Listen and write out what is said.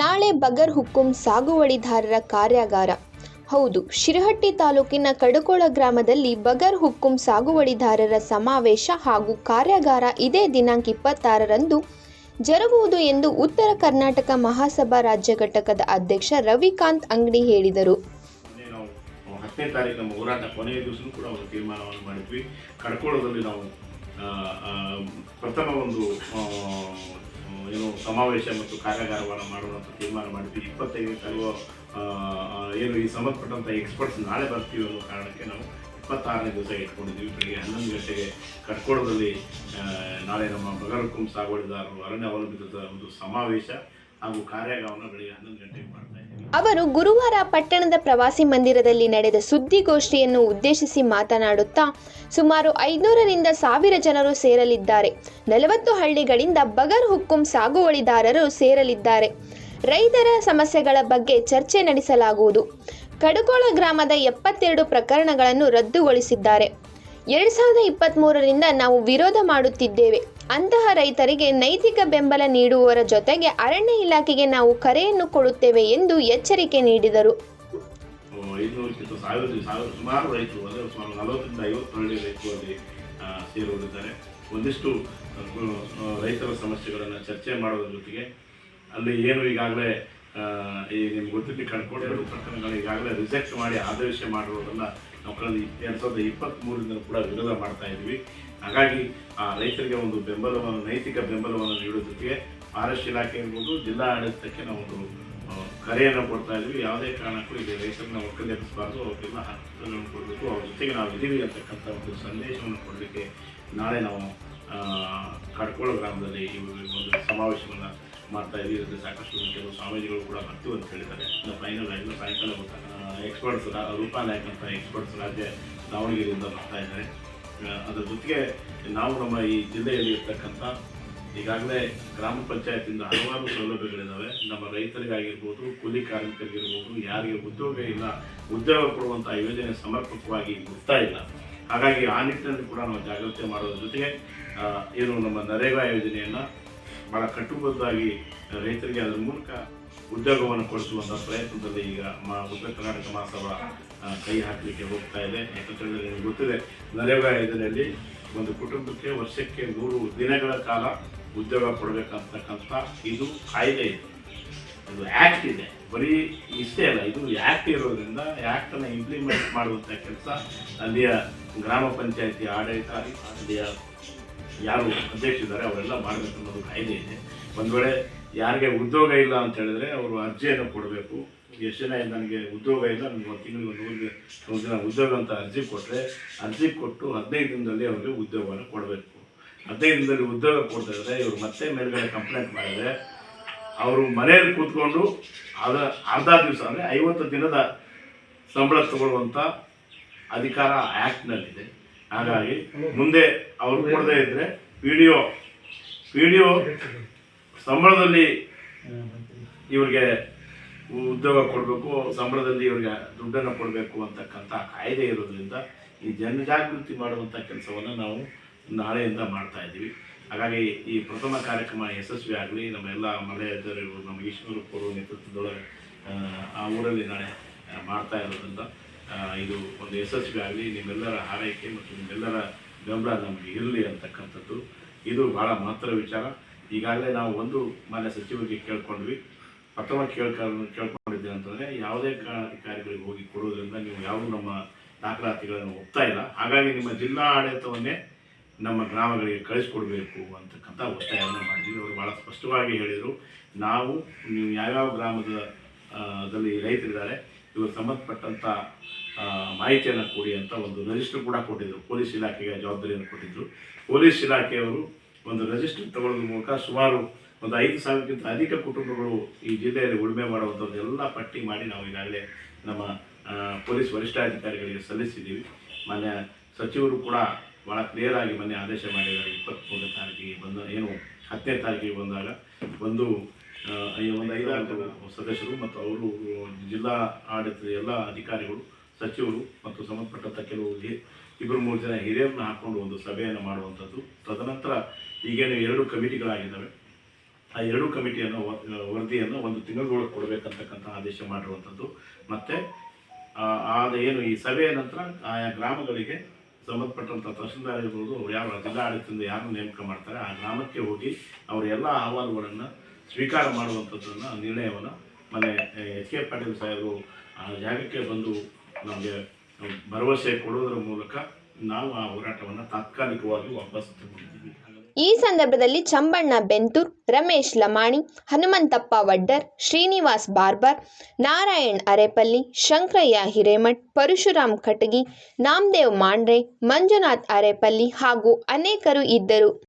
ನಾಳೆ ಬಗರ್ ಹುಕುಂ ಸಾಗುವಳಿದಾರರ ಕಾರ್ಯಾಗಾರ. ಹೌದು, ಶಿರಹಟ್ಟಿ ತಾಲೂಕಿನ ಕಡಕೋಳ ಗ್ರಾಮದಲ್ಲಿ ಬಗರ್ ಹುಕುಂ ಸಾಗುವಳಿದಾರರ ಸಮಾವೇಶ ಹಾಗೂ ಕಾರ್ಯಾಗಾರ ಇದೇ ದಿನಾಂಕ ಇಪ್ಪತ್ತಾರರಂದು ಜರುಗುವುದು ಎಂದು ಉತ್ತರ ಕರ್ನಾಟಕ ಮಹಾಸಭಾ ರಾಜ್ಯ ಘಟಕದ ಅಧ್ಯಕ್ಷ ರವಿಕಾಂತ್ ಅಂಗಡಿ ಹೇಳಿದರು. ಹತ್ತನೇ ತಾರೀಕು ನಮ್ಮ ಹೋರಾಟ ಕೊನೆಯ ದಿವಸನೂ ಕೂಡ ಒಂದು ತೀರ್ಮಾನವನ್ನು ಮಾಡಿದ್ವಿ. ಕಡ್ಕೋಳದಲ್ಲಿ ನಾವು ಪ್ರಥಮ ಒಂದು ಏನು ಸಮಾವೇಶ ಮತ್ತು ಕಾರ್ಯಾಗಾರವನ್ನು ಮಾಡುವಂಥ ತೀರ್ಮಾನ ಮಾಡಿದ್ವಿ. ಆ, ಆ, ಏನು ಈ ಸಂಬಂಧಪಟ್ಟಂಥ ಎಕ್ಸ್ಪರ್ಟ್ಸ್ ನಾಳೆ ಬರ್ತೀವಿ ಅನ್ನೋ ಕಾರಣಕ್ಕೆ ನಾವು ಇಪ್ಪತ್ತಾರನೇ ದಿವಸ ಇಟ್ಕೊಂಡಿದ್ವಿ ಬೆಳಿಗ್ಗೆ ಹನ್ನೊಂದು ಗಂಟೆಗೆ ಕಟ್ಕೋಡದಲ್ಲಿ ನಾಳೆ ನಮ್ಮ ಬಗರಕುಂ ಸಾಗುವಳಿದಾರರು ಅರಣ್ಯ ಅವಲಂಬಿತ ಒಂದು ಸಮಾವೇಶ ಹಾಗೂ ಕಾರ್ಯಾಗಾರವನ್ನು ಬೆಳಿಗ್ಗೆ ಹನ್ನೊಂದು ಗಂಟೆಗೆ ಮಾಡ್ತಾ ಅವರು ಗುರುವಾರ ಪಟ್ಟಣದ ಪ್ರವಾಸಿ ಮಂದಿರದಲ್ಲಿ ನಡೆದ ಸುದ್ದಿಗೋಷ್ಠಿಯನ್ನು ಉದ್ದೇಶಿಸಿ ಮಾತನಾಡುತ್ತಾ ಸುಮಾರು ಐದುನೂರರಿಂದ ಸಾವಿರ ಜನರು ಸೇರಲಿದ್ದಾರೆ. ನಲವತ್ತು ಹಳ್ಳಿಗಳಿಂದ ಬಗರ್ ಹುಕ್ಕುಂ ಸಾಗುವಳಿದಾರರು ಸೇರಲಿದ್ದಾರೆ. ರೈತರ ಸಮಸ್ಯೆಗಳ ಬಗ್ಗೆ ಚರ್ಚೆ ನಡೆಸಲಾಗುವುದು. ಕಡುಕೋಳ ಗ್ರಾಮದ ಎಪ್ಪತ್ತೆರಡು ಪ್ರಕರಣಗಳನ್ನು ರದ್ದುಗೊಳಿಸಿದ್ದಾರೆ. ಎರಡು ಸಾವಿರದ ಇಪ್ಪತ್ತ್ಮೂರರಿಂದ ನಾವು ವಿರೋಧ ಮಾಡುತ್ತಿದ್ದೇವೆ. ಅಂತಹ ರೈತರಿಗೆ ನೈತಿಕ ಬೆಂಬಲ ನೀಡುವವರ ಜೊತೆಗೆ ಅರಣ್ಯ ಇಲಾಖೆಗೆ ನಾವು ಕರೆಯನ್ನು ಕೊಡುತ್ತೇವೆ ಎಂದು ಎಚ್ಚರಿಕೆ ನೀಡಿದರು. ರೈತರು ಒಂದಿಷ್ಟು ರೈತರ ಸಮಸ್ಯೆಗಳನ್ನು ಚರ್ಚೆ ಮಾಡೋದ್ರ ಜೊತೆಗೆ ಅಲ್ಲಿ ಏನು ಈಗಾಗಲೇ ಈ ನಿಮ್ಗೆ ಗೊತ್ತಿರಲಿ ಕಂಡುಕೊಂಡು ಎರಡು ಪ್ರಕರಣಗಳು ಈಗಾಗಲೇ ರಿಜೆಕ್ಟ್ ಮಾಡಿ ಆದೇಶ ಮಾಡಿರೋದನ್ನ ನಾವು ಕಳೆದ ಎರಡು ಸಾವಿರದ ಕೂಡ ವಿರೋಧ ಮಾಡ್ತಾ ಇದ್ದೀವಿ. ಹಾಗಾಗಿ ಆ ರೈತರಿಗೆ ಒಂದು ಬೆಂಬಲವನ್ನು, ನೈತಿಕ ಬೆಂಬಲವನ್ನು ನೀಡೋ ಜೊತೆಗೆ ಫಾರೆಸ್ಟ್ ಇಲಾಖೆ ಇರ್ಬೋದು, ಜಿಲ್ಲಾ ಆಡಳಿತಕ್ಕೆ ನಾವು ಒಂದು ಕರೆಯನ್ನು ಕೊಡ್ತಾ ಇದ್ದೀವಿ. ಯಾವುದೇ ಕಾರಣಕ್ಕೂ ಇಲ್ಲಿ ರೈತರನ್ನ ಒಕ್ಕಲೆಬ್ಬಿಸಬಾರ್ದು, ಅವರಿಗೆಲ್ಲ ಹಕ್ಕುಗಳನ್ನು ಕೊಡಬೇಕು, ಅವ್ರ ಜೊತೆಗೆ ನಾವು ಇದ್ದೀವಿ ಅಂತಕ್ಕಂಥ ಒಂದು ಸಂದೇಶವನ್ನು ಕೊಡಲಿಕ್ಕೆ ನಾಳೆ ನಾವು ಕಡ್ಕೋಳ ಗ್ರಾಮದಲ್ಲಿ ಈ ಒಂದು ಸಮಾವೇಶವನ್ನು ಮಾಡ್ತಾ ಇದರಲ್ಲಿ ಸಾಕಷ್ಟು ಕೆಲವು ಸ್ವಾಮೀಜಿಗಳು ಕೂಡ ಬರ್ತೀವಿ ಅಂತ ಹೇಳಿದ್ದಾರೆ. ಫೈನಲ್ ಆಗಿ ಸಾಯಂಕಾಲ ಎಕ್ಸ್ಪರ್ಟ್ಸ್ ರೂಪಾ ನಾಯಕ್ ಅಂತ ಎಕ್ಸ್ಪರ್ಟ್ಸ್ ರಾಜ್ಯ ದಾವಣಗೆರೆಯಿಂದ ಬರ್ತಾ ಇದ್ದಾರೆ. ಅದರ ಜೊತೆಗೆ ನಾವು ನಮ್ಮ ಈ ಜಿಲ್ಲೆಯಲ್ಲಿ ಇರ್ತಕ್ಕಂಥ ಈಗಾಗಲೇ ಗ್ರಾಮ ಪಂಚಾಯತಿಂದ ಹಲವಾರು ಸೌಲಭ್ಯಗಳಿದ್ದಾವೆ ನಮ್ಮ ರೈತರಿಗಾಗಿರ್ಬೋದು, ಕೂಲಿ ಕಾರ್ಮಿಕರಿಗಿರ್ಬೋದು, ಯಾರಿಗೆ ಉದ್ಯೋಗ ಇಲ್ಲ, ಉದ್ಯೋಗ ಕೊಡುವಂಥ ಯೋಜನೆ ಸಮರ್ಪಕವಾಗಿ ಗೊತ್ತಾ ಇಲ್ಲ. ಹಾಗಾಗಿ ಆ ನಿಟ್ಟಿನಲ್ಲಿ ಕೂಡ ನಾವು ಜಾಗೃತಿ ಮಾಡೋದ್ರ ಜೊತೆಗೆ ಏನು ನಮ್ಮ ನರೇಗಾ ಯೋಜನೆಯನ್ನು ಭಾಳ ಕಟ್ಟುಬದ್ದಾಗಿ ರೈತರಿಗೆ ಅದರ ಮೂಲಕ ಉದ್ಯೋಗವನ್ನು ಕೊಡಿಸುವಂಥ ಪ್ರಯತ್ನದಲ್ಲಿ ಈಗ ಮಾ ಉತ್ತರ ಕರ್ನಾಟಕ ಮಹಾಸಭಾ ಕೈ ಹಾಕಲಿಕ್ಕೆ ಹೋಗ್ತಾ ಇದೆ. ಯಾಕಂತೇಳಿದ್ರೆ ನಿಮಗೆ ಗೊತ್ತಿದೆ, ನರೇಗಾ ಯೋಜನೆಯಲ್ಲಿ ಒಂದು ಕುಟುಂಬಕ್ಕೆ ವರ್ಷಕ್ಕೆ ನೂರು ದಿನಗಳ ಕಾಲ ಉದ್ಯೋಗ ಕೊಡಬೇಕಂತಕ್ಕಂಥ ಇದು ಕಾಯ್ದೆ ಇದೆ. ಇದು ಆ್ಯಕ್ಟ್ ಇದೆ. ಬರೀ ಇಷ್ಟೇ ಅಲ್ಲ, ಇದು ಆ್ಯಕ್ಟ್ ಇರೋದ್ರಿಂದ ಆ್ಯಕ್ಟನ್ನು ಇಂಪ್ಲಿಮೆಂಟ್ ಮಾಡುವಂಥ ಕೆಲಸ ಅಲ್ಲಿಯ ಗ್ರಾಮ ಪಂಚಾಯಿತಿ ಆಡಳಿತ, ಅಲ್ಲಿಯ ಯಾರು ಅಧ್ಯಕ್ಷರಿದ್ದಾರೆ, ಅವರೆಲ್ಲ ಮಾಡಬೇಕು ಅನ್ನೋದು ಕಾಯ್ದೆ ಇದೆ. ಒಂದು ವೇಳೆ ಯಾರಿಗೆ ಉದ್ಯೋಗ ಇಲ್ಲ ಅಂತ ಹೇಳಿದ್ರೆ ಅವರು ಅರ್ಜಿಯನ್ನು ಕೊಡಬೇಕು. ಎಷ್ಟು ಜನ ನನಗೆ ಉದ್ಯೋಗ ಇಲ್ಲ, ನನಗೆ ಒಂದು ತಿಂಗಳಿಗೆ ಒಂದು ಊರಿಗೆ ಒಂದು ದಿನ ಉದ್ಯೋಗ ಅಂತ ಅರ್ಜಿ ಕೊಟ್ಟರೆ ಅರ್ಜಿ ಕೊಟ್ಟು ಹದಿನೈದು ದಿನದಲ್ಲಿ ಅವರಿಗೆ ಉದ್ಯೋಗವನ್ನು ಕೊಡಬೇಕು. ಹದಿನೈದು ದಿನದಲ್ಲಿ ಉದ್ಯೋಗ ಕೊಡ್ತಾ ಇದ್ರೆ ಇವರು ಮತ್ತೆ ಮೇಲ್ಗಡೆ ಕಂಪ್ಲೇಂಟ್ ಮಾಡಿದರೆ, ಅವರು ಮನೆಯಲ್ಲಿ ಕೂತ್ಕೊಂಡು ಅದ ಅರ್ಧ ದಿವಸ ಅಂದರೆ ಐವತ್ತು ದಿನದ ಸಂಬಳ ತಗೊಳ್ಳುವಂಥ ಅಧಿಕಾರ ಆ್ಯಕ್ಟ್ನಲ್ಲಿದೆ ಹಾಗಾಗಿ ಮುಂದೆ ಅವರು ಕೊಡದೇ ಇದ್ದರೆ ಪಿ ಡಿ ಒ ಪಿ ಸಂಬಳದಲ್ಲಿ ಇವ್ರಿಗೆ ಉದ್ಯೋಗ ಕೊಡಬೇಕು ಸಂಬಳದಲ್ಲಿ ಇವ್ರಿಗೆ ದುಡ್ಡನ್ನು ಕೊಡಬೇಕು ಅಂತಕ್ಕಂಥ ಕಾಯ್ದೆ ಇರೋದ್ರಿಂದ ಈ ಜನಜಾಗೃತಿ ಮಾಡುವಂಥ ಕೆಲಸವನ್ನು ನಾವು ನಾಳೆಯಿಂದ ಮಾಡ್ತಾ ಇದ್ದೀವಿ. ಹಾಗಾಗಿ ಈ ಪ್ರಥಮ ಕಾರ್ಯಕ್ರಮ ಯಶಸ್ವಿ ಆಗಲಿ. ನಮ್ಮ ಎಲ್ಲ ಮಲೆಯದರು ನಮ್ಮ ಈಶ್ವರಪ್ಪರು ನೇತೃತ್ವದೊಳಗೆ ಆ, ಊರಲ್ಲಿ ನಾಳೆ ಮಾಡ್ತಾ ಇರೋದ್ರಿಂದ ಇದು ಒಂದು ಯಶಸ್ವಿ ಆಗಲಿ ನಿಮ್ಮೆಲ್ಲರ ಹಾರೈಕೆ ಮತ್ತು ನಿಮ್ಮೆಲ್ಲರ ಬೆಂಬಲ ನಮಗೆ ಇರಲಿ ಅಂತಕ್ಕಂಥದ್ದು. ಇದು ಭಾಳ ಮಹತ್ವದ ವಿಚಾರ. ಈಗಾಗಲೇ ನಾವು ಒಂದು ಮಾನ್ಯ ಸಚಿವರಿಗೆ ಕೇಳ್ಕೊಂಡ್ವಿ. ಪ್ರಥಮ ಕೇಳ್ಕೊಂಡು ಕೇಳ್ಕೊಂಡಿದ್ದೆ ಅಂತಂದರೆ, ಯಾವುದೇ ಅಧಿಕಾರಿಗಳಿಗೆ ಹೋಗಿ ಕೊಡೋದ್ರಿಂದ ನೀವು ಯಾವುದೂ ನಮ್ಮ ದಾಖಲಾತಿಗಳನ್ನು ಒಪ್ತಾ ಇಲ್ಲ. ಹಾಗಾಗಿ ನಿಮ್ಮ ಜಿಲ್ಲಾ ಆಡಳಿತವನ್ನೇ ನಮ್ಮ ಗ್ರಾಮಗಳಿಗೆ ಕಳಿಸ್ಕೊಡ್ಬೇಕು ಅಂತಕ್ಕಂಥ ಒತ್ತಾಯವನ್ನು ಮಾಡಿದ್ವಿ. ಅವರು ಭಾಳ ಸ್ಪಷ್ಟವಾಗಿ ಹೇಳಿದರು. ನಾವು, ನೀವು ಯಾವ್ಯಾವ ಗ್ರಾಮದ ದಲ್ಲಿ ರೈತರಿದ್ದಾರೆ ಇವರು ಸಂಬಂಧಪಟ್ಟಂಥ ಮಾಹಿತಿಯನ್ನು ಕೊಡಿ ಅಂತ ಒಂದು ರಿಜಿಸ್ಟರ್ ಕೂಡ ಕೊಟ್ಟಿದ್ದರು ಪೊಲೀಸ್ ಇಲಾಖೆಗೆ ಜವಾಬ್ದಾರಿಯನ್ನು ಕೊಟ್ಟಿದ್ದರು ಪೊಲೀಸ್ ಇಲಾಖೆಯವರು ಒಂದು ರಿಜಿಸ್ಟರ್ ತಗೊಳ್ಳೋದ್ರ ಮೂಲಕ ಸುಮಾರು ಒಂದು ಐದು ಸಾವಿರಕ್ಕಿಂತ ಅಧಿಕ ಕುಟುಂಬಗಳು ಈ ಜಿಲ್ಲೆಯಲ್ಲಿ ಉಳುಮೆ ಮಾಡುವಂಥದ್ದು ಎಲ್ಲ ಪಟ್ಟಿ ಮಾಡಿ ನಾವು ಈಗಾಗಲೇ ನಮ್ಮ ಪೊಲೀಸ್ ವರಿಷ್ಠಾಧಿಕಾರಿಗಳಿಗೆ ಸಲ್ಲಿಸಿದ್ದೀವಿ. ಮಾನ್ಯ ಸಚಿವರು ಕೂಡ ಭಾಳ ಕ್ಲಿಯರ್ ಆಗಿ ಮೊನ್ನೆ ಆದೇಶ ಮಾಡಿದ್ದಾರೆ. ಇಪ್ಪತ್ತ್ಮೂರನೇ ತಾರೀಕಿಗೆ ಬಂದ, ಏನು ಹತ್ತನೇ ತಾರೀಕಿಗೆ ಬಂದಾಗ ಒಂದು ಒಂದು ಐದಾರು ಸದಸ್ಯರು ಮತ್ತು ಅವರು ಜಿಲ್ಲಾ ಆಡಳಿತದ ಎಲ್ಲ ಅಧಿಕಾರಿಗಳು ಸಚಿವರು ಮತ್ತು ಸಂಬಂಧಪಟ್ಟಂಥ ಕೆಲವು ಇಬ್ಬರು ಮೂರು ಜನ ಹಿರಿಯರನ್ನ ಹಾಕೊಂಡು ಒಂದು ಸಭೆಯನ್ನು ಮಾಡುವಂಥದ್ದು. ತದನಂತರ ಈಗೇನು ಎರಡು ಕಮಿಟಿಗಳಾಗಿದ್ದಾವೆ. ಆ ಎರಡು ಕಮಿಟಿಯನ್ನು ವರದಿಯನ್ನು ಒಂದು ತಿಂಗಳೊಳಗೆ ಕೊಡಬೇಕಂತಕ್ಕಂಥ ಆದೇಶ ಮಾಡಿರುವಂಥದ್ದು. ಮತ್ತು ಆದ ಏನು ಈ ಸಭೆಯ ನಂತರ ಆಯಾ ಗ್ರಾಮಗಳಿಗೆ ಸಂಬಂಧಪಟ್ಟಂಥ ತಹಸೀಲ್ದಾರ್ ಇರ್ಬೋದು ಯಾವ ಜಿಲ್ಲಾಡಳಿತದಿಂದ ಯಾರು ನೇಮಕ ಮಾಡ್ತಾರೆ ಆ ಗ್ರಾಮಕ್ಕೆ ಹೋಗಿ ಅವರ ಎಲ್ಲ ಅಹವಾಲುಗಳನ್ನು ಸ್ವೀಕಾರ ಮಾಡುವಂಥದ್ದನ್ನು ನಿರ್ಣಯವನ್ನು ಮನೆ ಎಚ್ ಕೆ ಪಾಟೀಲ್ ಸಾಹೇಬರು, ಆ, ಜಾಗಕ್ಕೆ ಬಂದು ನಮಗೆ ಭರವಸೆ ಕೊಡುವುದರ ಮೂಲಕ ನಾವು ಆ ಹೋರಾಟವನ್ನು ತಾತ್ಕಾಲಿಕವಾಗಿ ವಾಪಸ್ ತಗೊಂಡಿದ್ದೀವಿ. ಈ ಸಂದರ್ಭದಲ್ಲಿ ಚಂಬಣ್ಣ ಬೆಂತೂರ್, ರಮೇಶ್ ಲಮಾಣಿ, ಹನುಮಂತಪ್ಪ ವಡ್ಡರ್, ಶ್ರೀನಿವಾಸ್ ಬಾರ್ಬರ್, ನಾರಾಯಣ್ ಅರೇಪಲ್ಲಿ, ಶಂಕರಯ್ಯ ಹಿರೇಮಠ್ ಪರಶುರಾಮ್ ಕಟಗಿ, ನಾಮದೇವ್ ಮಾಂಡ್ರೆ, ಮಂಜುನಾಥ್ ಅರೇಪಲ್ಲಿ ಹಾಗೂ ಅನೇಕರು ಇದ್ದರು.